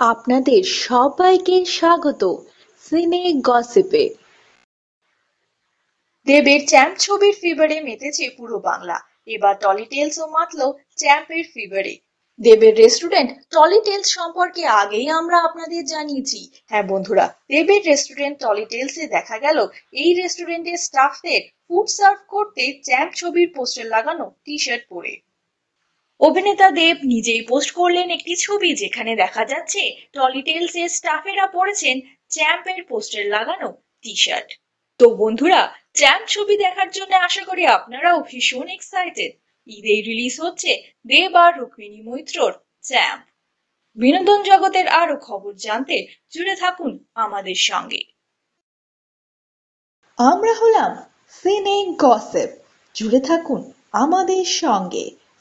আপনাদের সবাইকে স্বাগত সিনে গসিপে। দেবের চ্যাম্প ছবির ফিভারে মেতেছে পুরো বাংলা। এবার টলি টেলসও মাতল চ্যাম্পের ফিভারে। দেবের রেস্টুরেন্ট টলি টেলস সম্পর্কে আগেই আমরা আপনাদের জানিয়েছি। হ্যাঁ বন্ধুরা, দেবের রেস্টুরেন্ট টলি টেলসে দেখা গেল। এই রেস্টুরেন্টের স্টাফদের ফুড সার্ভ করতে চ্যাম্প ছবির পোস্টার লাগানো টি শার্ট পরে। অভিনেতা দেব নিজেই পোস্ট করলেন একটি ছবি যেখানে দেখা যাচ্ছে টলি টেলস এর স্টাফেরা পরেছেন চ্যাম্পের পোস্টার লাগানো টি শার্ট তো বন্ধুরা, চ্যাম্প ছবি দেখার জন্য আশা করি আপনারাও ভীষণ এক্সাইটেড ঈদেই রিলিজ হচ্ছে দেব আর রুক্মিণী মৈত্রর চ্যাম্প। বিনোদন জগতের আরও খবর জানতে জুড়ে থাকুন আমাদের সঙ্গে। আমরা হলাম সিনে গসিপ জুড়ে থাকুন আমাদের সঙ্গে।